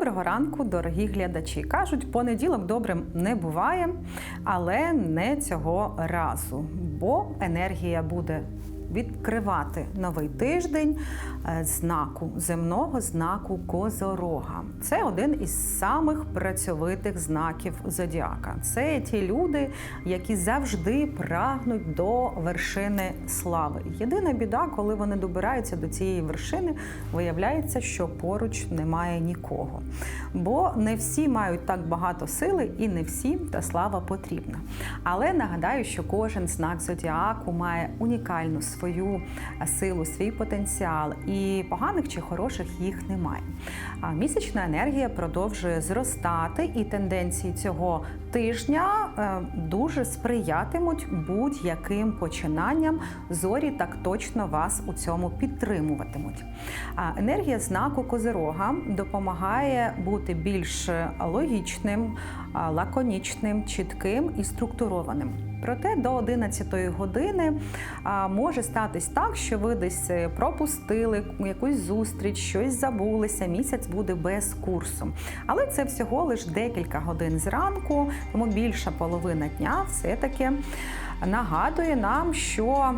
Доброго ранку, дорогі глядачі. Кажуть, понеділок добрим не буває, але не цього разу, бо енергія буде відкривати новий тиждень е, знаку земного знаку Козорога. Це один із самих працьовитих знаків зодіака. Це ті люди, які завжди прагнуть до вершини слави. Єдина біда, коли вони добираються до цієї вершини, виявляється, що поруч немає нікого. Бо не всі мають так багато сили, і не всім та слава потрібна. Але нагадаю, що кожен знак зодіаку має унікальну свою силу, свій потенціал, і поганих чи хороших їх немає. Місячна енергія продовжує зростати, і тенденції цього тижня е, дуже сприятимуть будь-яким починанням. Зорі так точно вас у цьому підтримуватимуть. А енергія знаку Козирога допомагає бути більш логічним, лаконічним, чітким і структурованим. Проте до 11 години може статись так, що ви десь е, пропустили якусь зустріч, щось забулися. Місяць буде без курсу. Але це всього лише декілька годин зранку, тому більша половина дня все-таки нагадує нам, що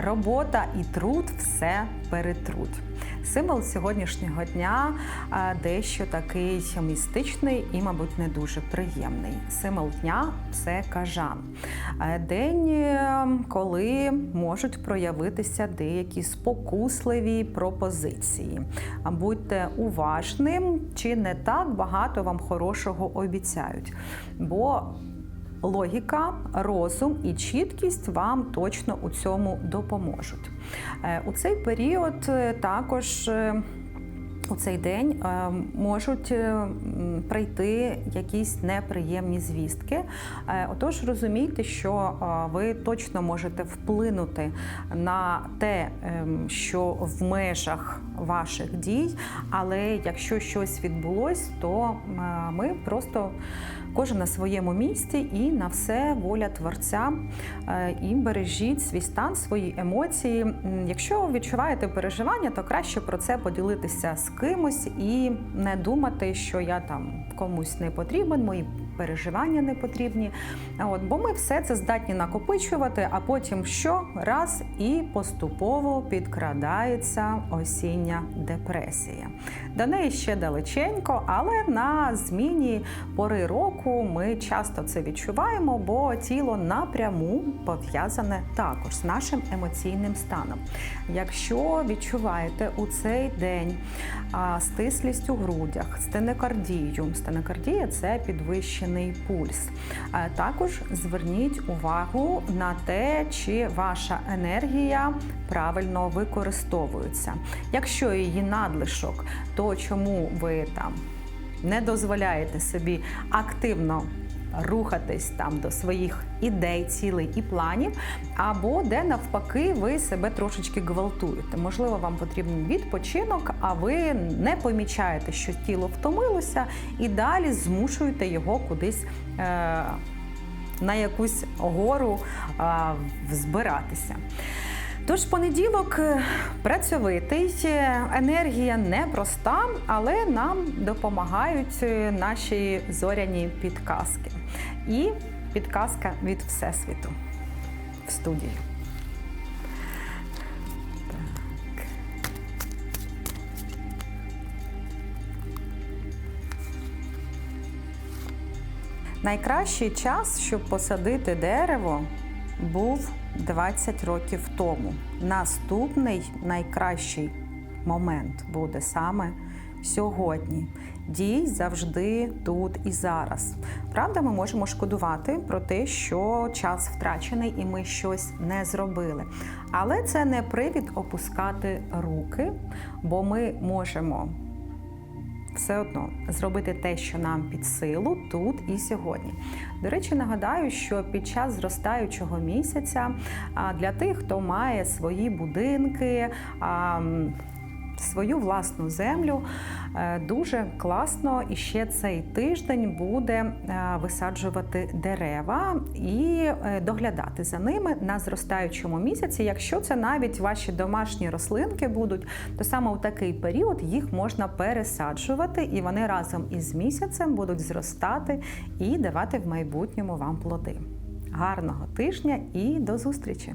робота і труд все перетруть. Символ сьогоднішнього дня дещо такий містичний і, мабуть, не дуже приємний. Символ дня це кажан. Е, День, е, коли можуть проявитися деякі спокусливі пропозиції. Будьте уважним, чи не так багато вам хорошого обіцяють. Бо Логіка, розум і чіткість вам точно у цьому допоможуть. Е, У цей період е, також. У цей день е, можуть е, прийти якісь неприємні звістки. Е, Отож, розумійте, що ви точно можете вплинути на те, ем, що в межах ваших дій, але якщо щось відбулось, то ми просто кожен на своєму місці і на все воля творця. І бережіть свій стан, свої емоції. Якщо відчуваєте переживання, то краще про це поділитися з кимось і не думати, що я там комусь не потрібен, мої переживання не потрібні. От, бо ми все це здатні накопичувати, а потім що раз і поступово підкрадається осіння депресія. До неї ще далеченько, але на зміні пори року ми часто це відчуваємо, бо тіло напряму пов'язане також з нашим емоційним станом. Якщо відчуваєте у цей день стислість у грудях, стенокардію, стенокардія це підвищений пульс. Е, Також зверніть увагу на те, чи ваша енергія правильно використовується. Якщо її надлишок, то чому ви там не дозволяєте собі активно рухатись там до своїх ідей, цілей і планів, або де навпаки ви себе трошечки гвалтуєте. Можливо, вам потрібен відпочинок, а ви не помічаєте, що тіло втомилося, і далі змушуєте його кудись. Е- на якусь гору а, збиратися. Тож понеділок е, працьовитий, е, енергія непроста, але нам допомагають е, наші зоряні підказки. І підказка від Всесвіту в студії. Найкращий час, щоб посадити дерево, був 20 років тому. Наступний найкращий момент буде саме сьогодні. Дій завжди тут і зараз. Правда, ми можемо шкодувати про те, що час втрачений і ми щось не зробили. Але це не привід опускати руки, бо ми можемо все одно зробити те, що нам під силу тут і сьогодні. До речі, нагадаю, що під час зростаючого місяця для тих, хто має свої будинки. Свою власну землю. Е, Дуже класно і ще цей тиждень буде е, висаджувати дерева і е, доглядати за ними на зростаючому місяці. Якщо це навіть ваші домашні рослинки будуть, то саме у такий період їх можна пересаджувати, і вони разом із місяцем будуть зростати і давати в майбутньому вам плоди. Гарного тижня і до зустрічі!